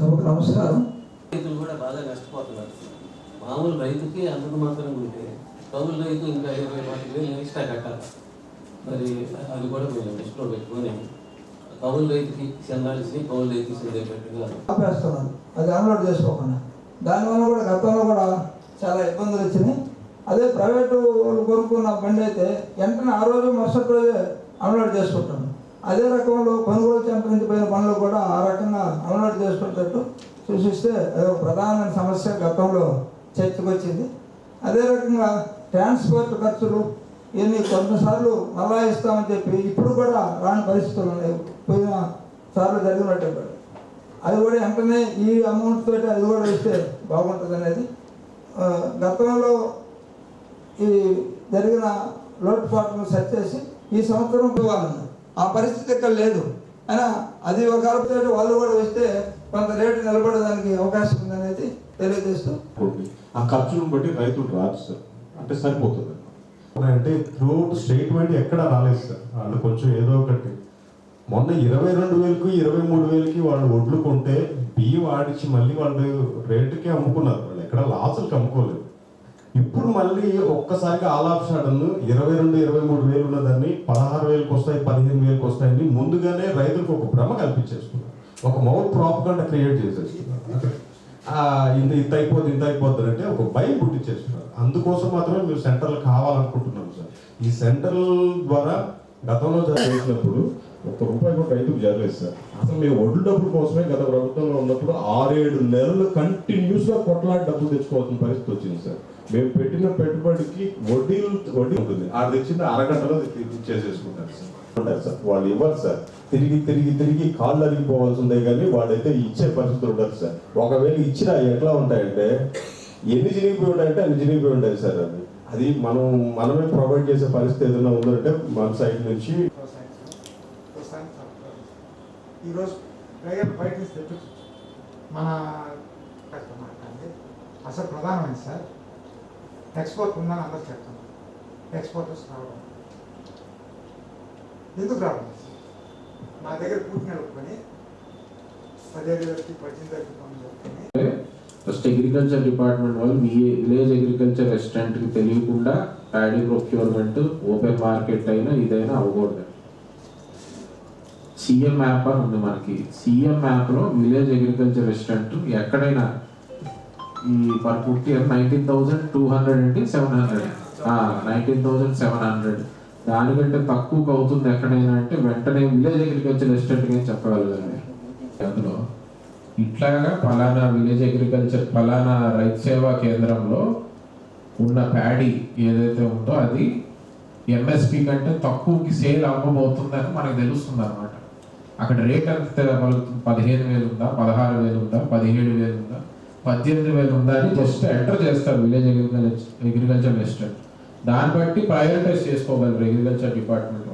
రైతులు కూడా బాగా నష్టపోతున్నారు. మామూలు రైతుకి అంతకు మాత్రం ఉంటే కౌలు రైతు ఇంకా ఇరవై పాతిక వేలు ఎక్స్ట్రా కట్టాలి. మరి అది కూడా మేము దృష్టిలో పెట్టుకొని కౌలు రైతుకి చెందాల్సి కౌలు రైతుకి చెందేటట్టుగా ఆపేస్తున్నారు. అది అన్లోడ్ చేసుకోకుండా. దానివల్ల కూడా గతంలో కూడా చాలా ఇబ్బందులు వచ్చినాయి. అదే ప్రైవేటు వాళ్ళు కొనుక్కున్న బండి అయితే వెంటనే ఆ రోజు మరుసటి రోజే అన్లోడ్ చేసుకుంటాను అదే రకంలో కొనుగోలు సెంటర్ పనులు కూడా ఆ రకంగా అమలు చేసుకునేటట్టు సూచిస్తే అది ఒక ప్రధానమైన సమస్య గతంలో చర్చకు వచ్చింది అదే రకంగా ట్రాన్స్పోర్ట్ ఖర్చులు ఇవన్నీ కొన్నిసార్లు మళ్ళా ఇస్తామని చెప్పి ఇప్పుడు కూడా రాని పరిస్థితులు ఉన్నాయి. పోయిన సార్లు జరిగినట్టు కూడా. అది కూడా వెంటనే ఈ అమౌంట్ తోటి అది కూడా ఇస్తే బాగుంటుంది అనేది. గతంలో ఈ జరిగిన లోటుపాట్లను సెట్ చేసి ఈ సంవత్సరం పోవాలన్నారు. ఆ పరిస్థితి ఇక్కడ లేదు. అయినా అది ఒక తోటి వాళ్ళు కూడా వస్తే కొంత రేటు నిలబడడానికి అవకాశం ఉందనేది తెలియజేస్తూ. ఆ ఖర్చులను బట్టి రైతులు రాదు సార్. అంటే సరిపోతుంది. అంటే త్రూ స్టేట్మెంట్ ఎక్కడ రాలేదు సార్. వాళ్ళు కొంచెం ఏదో ఒకటి. మొన్న ఇరవై రెండు వేలకు ఇరవై మూడు వేలకి వాళ్ళు ఒడ్లు కొంటే బియ్యం ఆడిచి మళ్ళీ వాళ్ళు రేటుకి అమ్ముకున్నారు. వాళ్ళు ఎక్కడ లాసులకి అమ్ముకోలేదు. ఇప్పుడు మళ్ళీ ఒక్కసారిగా ఆల్ ఆఫ్ సడన్ ఇరవై రెండు ఇరవై మూడు వేలు ఉన్నదాన్ని పదహారు వేలకు వస్తాయి పదిహేను వేలకు వస్తాయని ముందుగానే రైతులకు ఒక భ్రమ కల్పించేస్తున్నారు. ఒక మౌత్ ప్రాపగండా క్రియేట్ చేసేస్తున్నారు. ఇంత ఇంత అయిపోద్ది ఇంత అయిపోద్ది అంటే ఒక భయం పుట్టించేస్తున్నారు. అందుకోసం మాత్రమే మేము సెంటర్లు కావాలనుకుంటున్నాం సార్. ఈ సెంటర్ ద్వారా గతంలో చేసినప్పుడు ఒక్క రూపాయి కూడా రైతుకు జరగలేదు సార్. అసలు మేము ఒడ్లు డబ్బుల కోసమే గత ప్రభుత్వంలో ఉన్నప్పుడు ఆరేడు నెలలు కంటిన్యూస్గా కొట్లాడి డబ్బులు తెచ్చుకోవాల్సిన పరిస్థితి వచ్చింది సార్. మేము పెట్టిన పెట్టుబడికి వడ్డీ వడ్డీ ఉంటుంది. ఆ తెచ్చిన అరగంటలో చేసేసుకుంటారు సార్. సార్. వాళ్ళు ఇవ్వరు సార్. తిరిగి తిరిగి తిరిగి కాళ్ళు అరిగిపోవాల్సిందే కానీ వాడైతే ఇచ్చే పరిస్థితులు ఉండదు సార్. ఒకవేళ ఇచ్చినా ఎట్లా ఉంటాయంటే ఎన్ని చినిగిపోయి ఉంటాయంటే అన్ని చినిగిపోయి ఉంటాయి సార్ అది అది మనం మనమే ప్రొవైడ్ చేసే పరిస్థితి ఏదైనా ఉందంటే మన సైడ్ నుంచి ఈరోజు బయట మన అసలు ప్రధానమైంది సార్ ఎక్స్పోర్ట్ ఉందని అందరు చెప్తున్నారు. ఎక్స్పోర్టర్స్ రావడం. ఎందుకు రావడం? నా దగ్గర పూర్తి నడుపుకొని పదిహేడు వేలకి పద్దెనిమిది వేలకి పనులు చెప్పుకొని ఫస్ట్ అగ్రికల్చర్ డిపార్ట్మెంట్ వాళ్ళు మీ విలేజ్ అగ్రికల్చర్ రెస్టారెంట్కి తెలియకుండా ప్యాడీ ప్రొక్యూర్మెంట్ ఓపెన్ మార్కెట్ అయినా ఇదైనా అవ్వకూడదు. సీఎం యాప్ అని ఉంది మనకి. CM app village agriculture restaurant ఎక్కడైనా ఈ per foot nineteen thousand two hundred అంటే seven hundred nineteen thousand seven hundred దానికంటే తక్కువకు అవుతుంది ఎక్కడైనా అంటే వెంటనే విలేజ్ అగ్రికల్చర్ రెస్టారెంట్ అని చెప్పగలగాలి అందులో ఇట్లాగా పలానా విలేజ్ అగ్రికల్చర్ పలానా రైతు సేవా కేంద్రంలో ఉన్న ప్యాడీ ఏదైతే ఉందో అది ఎంఎస్పి కంటే తక్కువకి సేల్ అవ్వబోతుందని మనకు తెలుస్తుంది అనమాట అక్కడ రేట్ ఎంత పలుకుతుంది? పదిహేను వేలు ఉందా పదహారు వేలు ఉందా పదిహేడు వేలు ఉందా పద్దెనిమిది వేలు ఉండాలి. జస్ట్ ఎంటర్ చేస్తారు విలేజ్ అగ్రికల్చర్ అగ్రికల్చర్ రెస్టారెంట్ దాన్ని బట్టి ప్రయారిటైజ్ చేసుకోగలరు అగ్రికల్చర్ డిపార్ట్మెంట్